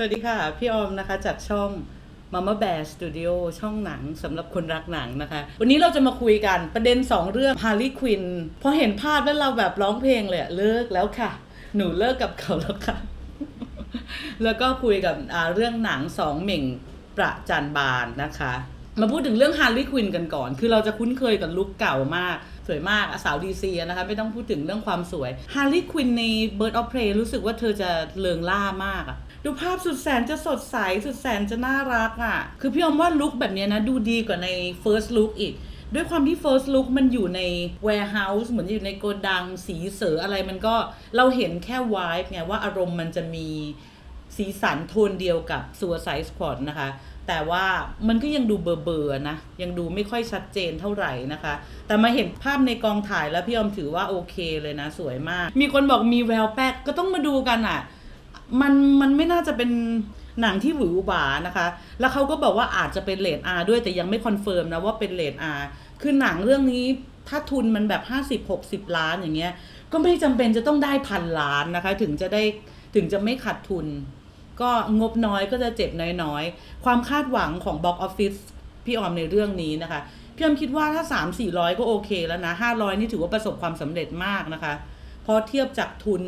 สวัสดีค่ะ พี่ออมนะคะจากช่อง Mama Bear Studio ช่องหนังสำหรับคนรักหนังนะคะ วันนี้เราจะมาคุยกันประเด็น 2 เรื่อง Harley Quinn พอเห็นภาพแล้วเราแบบร้องเพลงเลยเลิกแล้วค่ะ หนูเลิกกับเขาแล้วค่ะ แล้วก็คุยกับเรื่องหนังสองเหม่งประจันบานนะคะ มาพูดถึงเรื่อง Harley Quinn กันก่อน คือเราจะคุ้นเคยกับลุคเก่ามากสวยมากสาวดีซีนะคะ ไม่ต้องพูดถึงเรื่องความสวย Harley Quinn ใน Bird of Prey รู้สึกว่าเธอจะเลิงล่ามากอะ ดูภาพสุดแสนจะสดใส สุดแสนจะน่ารักอะคือพี่อมว่าลุคแบบนี้นะดูดีกว่าใน First Look อีก ด้วยความที่ first look มันอยู่ใน warehouse เหมือนอยู่ในโกดังสีเสืออะไรมันก็เราเห็นแค่ vibe ไงว่าอารมณ์มันจะมีสีสันโทนเดียวกับ Suicide Squad นะคะ แต่ว่ามันก็ยังดูเบอร์ๆนะ ยังดูไม่ค่อยชัดเจนเท่าไหร่นะคะ แต่มาเห็นภาพในกองถ่ายแล้วพี่อมถือว่าโอเคเลยนะ สวยมาก มีคนบอกมีแววแป๊กก็ต้องมาดูกันอะ มันมันไม่น่าจะเป็นหนังที่หวือหวานะคะ แล้วเขาก็บอกว่าอาจจะเป็นเลดอาด้วยแต่ยังไม่คอนเฟิร์มนะว่าเป็นเลดอาคือหนังเรื่องนี้ถ้าทุนมันแบบ 50-60 ล้านอย่างเงี้ย ก็ไม่จำเป็นจะต้องได้พันล้านนะคะ ถึงจะได้ถึงจะไม่ขาดทุน ก็งบน้อยก็จะเจ็บน้อยๆ ความคาดหวังของบ็อกออฟฟิศพี่ออมในเรื่องนี้นะคะ พี่ออมคิดว่าถ้า 3 400 ก็โอเคแล้วนะ 500 นี่ถือว่าประสบความสำเร็จมากนะคะ พราะเทียบจากทุน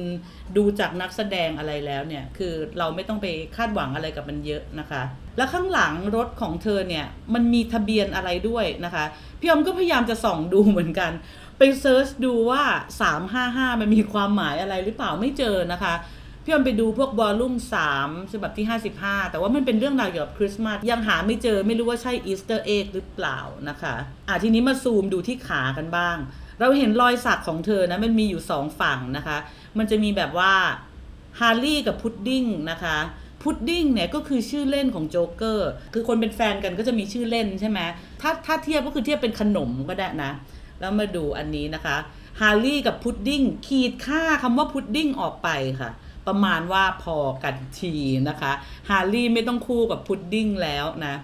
ดูจากนักแสดงอะไรแล้วเนี่ย คือเราไม่ต้องไปคาดหวังอะไรกับมันเยอะนะคะ แล้วข้างหลังรถของเธอเนี่ย มันมีทะเบียนอะไรด้วยนะคะ พี่อมก็พยายามจะส่องดูเหมือนกัน ไปเซิร์ชดูว่า 355 มันมีความหมายอะไรหรือเปล่าไม่เจอนะคะพี่ออมไปดูพวกวอลลุ่ม3ฉบับที่ 55 แต่ว่ามันเป็นเรื่องราวเกี่ยวกับคริสต์มาสยังหาไม่เจอไม่รู้ว่าใช่อีสเตอร์เอ็กหรือเปล่านะคะอะทีนี้มาซูมดูที่ขากันบ้าง เราเห็นรอยสักของเธอนะมันมีอยู่สองฝั่งนะคะ มันจะมีแบบว่าฮาร์ลี่กับพุดดิ้งนะคะพุดดิ้งเนี่ยก็คือชื่อเล่นของโจ๊กเกอร์ คือคนเป็นแฟนกันก็จะมีชื่อเล่นใช่ไหมถ้าถ้าเทียบก็คือเทียบเป็นขนมก็ได้นะ แล้วมาดูอันนี้นะคะ ฮาร์ลี่กับพุดดิ้งขีดค่าคำว่าพุดดิ้งออกไปค่ะ ประมาณว่าพอกันทีนะคะ ฮาร์รี่ไม่ต้องคู่กับพุดดิ้งแล้วนะ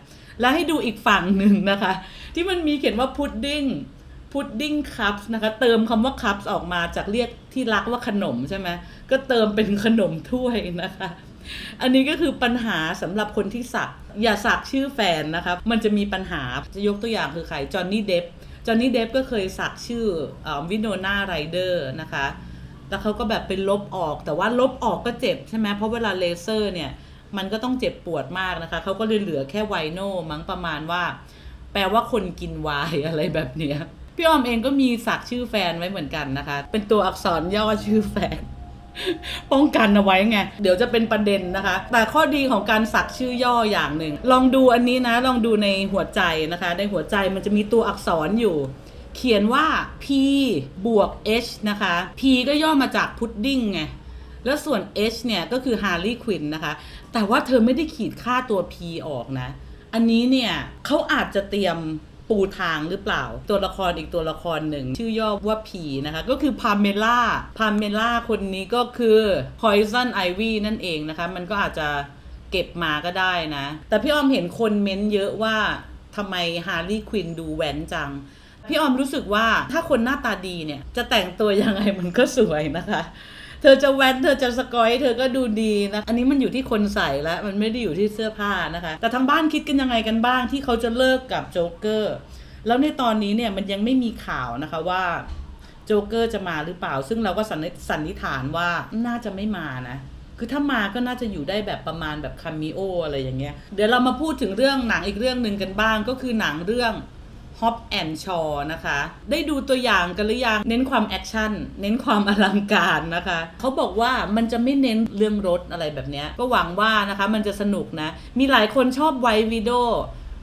แล้วให้ดูอีกฝั่งหนึ่งนะคะ ที่มันมีเขียนว่าพุดดิ้ง พุดดิ้งคัพนะคะ เติมคำว่าคัพออกมาจากเรียกที่รักว่าขนมใช่ไหมก็เติมเป็นขนมถ้วยนะคะ อันนี้ก็คือปัญหาสำหรับคนที่สัก อย่าสักชื่อแฟนนะคะ มันจะมีปัญหาจะยกตัวอย่างคือใครจอห์นนี่เดฟจอห์นนี่เดฟก็เคยสักชื่อวินโนนาไรเดอร์นะคะ แล้วเขาก็แบบเป็นลบออก แต่ว่าลบออกก็เจ็บใช่ไหมเพราะเวลาเลเซอร์เนี่ย มันก็ต้องเจ็บปวดมากนะคะ เขาก็เลยเหลือแค่ไวโนมั้งประมาณว่า แปลว่าคนกินวน์อะไรแบบเนี้ย พี่ออมเองก็มีสักชื่อแฟนไว้เหมือนกันนะคะ เป็นตัวอักษรย่อชื่อแฟน ป้องกันเอาไว้ไง เดี๋ยวจะเป็นประเด็นนะคะ แต่ข้อดีของการสักชื่อย่ออย่างหนึ่ง ลองดูอันนี้นะ ลองดูในหัวใจนะคะ ในหัวใจมันจะมีตัวอักษรอยู่ เขียนว่า P บวก H นะคะ P ก็ย่อมาจากพุดดิ้งไง แล้วส่วน H เนี่ยก็คือ Harley Quinn นะคะ แต่ว่าเธอไม่ได้ขีดค่าตัว P ออกนะ อันนี้เนี่ยเขาอาจจะเตรียม ปูทางหรือเปล่า ตัวละครอีกตัวละครหนึ่ง ชื่อย่อว่า P นะคะ ก็คือพาเมล่าพาเมล่าคนนี้ก็คือ Poison Ivy นั่นเองนะคะ มันก็อาจจะเก็บมาก็ได้นะ แต่พี่ออมเห็นคนเม้นเยอะว่าทำไมฮาร์ลีย์ควินดูแหวนจังพี่ออมรู้สึกว่าถ้าคนหน้าตาดีเนี่ย จะแต่งตัวยังไงมันก็สวยนะคะ เธอจะแว้นเธอจะสกอยเธอก็ดูดีนะ อันนี้มันอยู่ที่คนใส่แล้วมันไม่ได้อยู่ที่เสื้อผ้านะคะ แต่ทางบ้านคิดกันยังไงกันบ้างที่เขาจะเลิกกับโจ๊กเกอร์แล้วในตอนนี้เนี่ยมันยังไม่มีข่าวนะคะว่าโจ๊กเกอร์จะมาหรือเปล่า ซึ่งเราก็สันนิสันนิษฐานว่าน่าจะไม่มานะคือถ้ามาก็น่าจะอยู่ได้แบบประมาณแบบคามิโออะไรอย่างเงี้ย เดี๋ยวเรามาพูดถึงเรื่องหนังอีกเรื่องหนึ่งกันบ้างก็คือหนังเรื่อง ฮอปแอนชอนะคะ ได้ดูตัวอย่างกันหรือยัง เน้นความแอคชั่น เน้นความอลังการนะคะ เขาบอกว่ามันจะไม่เน้นเรื่องรถอะไรแบบนี้ ก็หวังว่านะคะมันจะสนุกนะ มีหลายคนชอบไววิดีโอ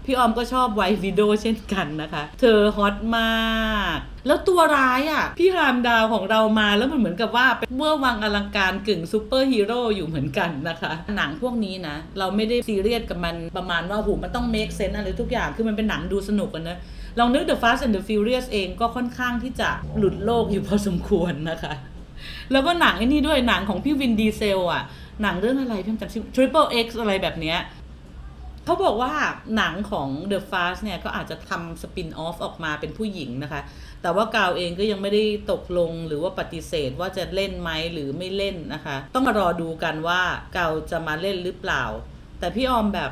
พี่ออมก็ชอบไววิดีโอเช่นกันนะคะ เธอฮอตมากแล้วตัวร้ายอะ พี่ฮามดาวของเรามาแล้วมันเหมือนกับว่าเป็นเมื่อวังอลังการกึ่งซูเปอร์ฮีโร่อยู่เหมือนกันนะคะ หนังพวกนี้นะ เราไม่ได้ซีเรียสกับมันประมาณว่าหูมันต้องเมคเซนอะไรทุกอย่างคือมันเป็นหนังดูสนุกกันนะ ลองนึก The Fast and the Furious เองก็ค่อนข้างที่จะหลุดโลกอยู่พอสมควรนะคะ แล้วก็หนังไอ้นี่ด้วยหนังของพี่วินดีเซลอะ หนังเรื่องอะไรพี่จำชื่อ Triple X อะไรแบบเนี้ยเขาบอกว่าหนังของ The Fast เนี่ย ก็อาจจะทำสปินออฟออกมาเป็นผู้หญิงนะคะ แต่ว่ากาวเองก็ยังไม่ได้ตกลงหรือว่าปฏิเสธว่าจะเล่นไหมหรือไม่เล่นนะคะ ต้องมารอดูกันว่ากาวจะมาเล่นหรือเปล่า แต่พี่ออมแบบ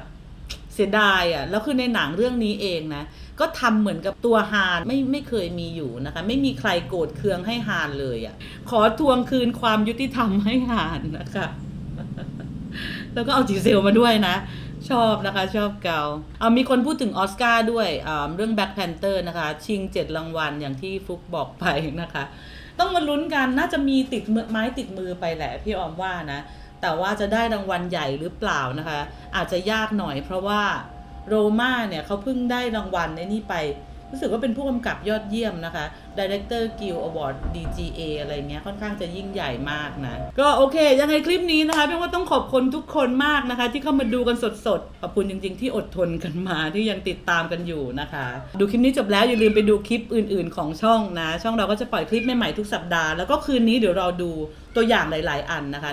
เสียดายอะแล้วคือในหนังเรื่องนี้เองนะก็ทำเหมือนกับตัวฮานไม่ไม่เคยมีอยู่นะคะ ไม่มีใครโกรธเคืองให้ฮานเลยอะขอทวงคืนความยุติธรรมให้ฮานนะคะ แล้วก็เอาจีเซลมาด้วยนะชอบนะคะชอบเกาเอามีคนพูดถึงออสการ์ด้วยเรื่อง Black Panther นะคะ ชิงเจ็ดรางวัลอย่างที่ฟุกบอกไปนะคะ ต้องมาลุ้นกันน่าจะมีติดมือไม้ติดมือไปแหละพี่ออมว่านะ แต่ว่าจะได้รางวัลใหญ่หรือเปล่านะคะ อาจจะยากหน่อยเพราะว่าโรม่าเนี่ยเขาเพิ่งได้รางวัลในนี่ไป รู้สึกว่าเป็นผู้กำกับยอดเยี่ยมนะคะ Director Guild Award DGA อะไรเงี้ยค่อนข้างจะยิ่งใหญ่มากนะ ก็โอเค ยังไงคลิปนี้นะคะเพียงว่าต้องขอบคุณทุกคนมากนะคะ ที่เข้ามาดูกันสดๆ ขอบคุณจริงๆ ที่อดทนกันมาที่ยังติดตามกันอยู่นะคะ ดูคลิปนี้จบแล้วอย่าลืมไปดูคลิปอื่นๆ ของช่องนะ ช่องเราก็จะปล่อยคลิปใหม่ๆทุกสัปดาห์แล้วก็คืนนี้เดี๋ยวเราดูตัวอย่างหลาย ๆ อันนะคะ